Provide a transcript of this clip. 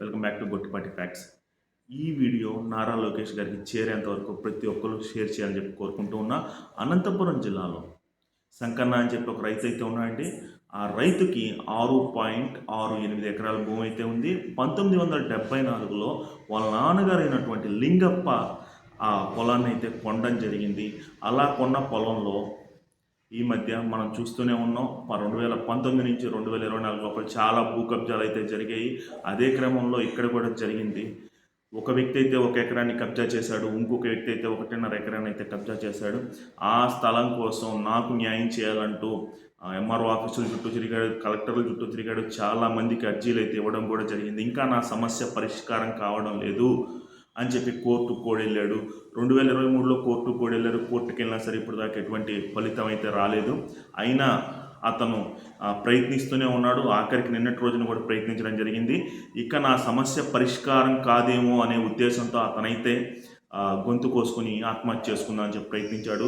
Welcome back to Gottipati facts ఈ video Nara Lokesh గారికి చేరేంత వరకు ప్రతి ఒక్కరు షేర్ చేయాలని చెప్పి కోరుకుంటూ ఉన్నా. అనంతపురం జిల్లాలో సంకన్న అని చెప్పి ఒక రైతు అయితే ఉన్నాడండి. ఆ రైతుకి ఆరు పాయింట్ ఆరు ఎనిమిది ఎకరాల భూమి అయితే ఉంది. పంతొమ్మిది వందల డెబ్బై నాలుగులో వాళ్ళ నాన్నగారు అయినటువంటి లింగప్ప ఆ పొలాన్ని అయితే కొనడం జరిగింది. అలా కొన్న పొలంలో ఈ మధ్య మనం చూస్తూనే ఉన్నాం. రెండు వేల పంతొమ్మిది నుంచి రెండు వేల ఇరవై నాలుగు లోపల చాలా భూ కబ్జాలు అయితే జరిగాయి. అదే క్రమంలో ఇక్కడ కూడా జరిగింది. ఒక వ్యక్తి అయితే ఒక ఎకరాన్ని కబ్జా చేశాడు. ఇంకొక వ్యక్తి అయితే ఒకటిన్నర ఎకరాన్ని అయితే కబ్జా చేశాడు. ఆ స్థలం కోసం నాకు న్యాయం చేయాలంటూ ఎంఆర్ఓ ఆఫీసుల చుట్టూ తిరిగాడు కలెక్టర్ల చుట్టూ తిరిగాడు. చాలా మందికి అర్జీలు అయితే ఇవ్వడం కూడా జరిగింది. ఇంకా నా సమస్య పరిష్కారం కావడం లేదు. అని చెప్పి కోర్టు కోడెళ్ళాడు. రెండు వేల ఇరవై మూడులో కోర్టు కోడెళ్ళారు. వెళ్ళారు కోర్టుకి వెళ్ళినా సరే ఇప్పుడు దాకా ఎటువంటి ఫలితం అయితే రాలేదు. అయినా అతను ప్రయత్నిస్తూనే ఉన్నాడు. ఆఖరికి నిన్నటి రోజున కూడా ప్రయత్నించడం జరిగింది. ఇక నా సమస్య పరిష్కారం కాదేమో అనే ఉద్దేశంతో అతనైతే గొంతు కోసుకుని ఆత్మహత్య చేసుకుందా అని చెప్పి ప్రయత్నించాడు.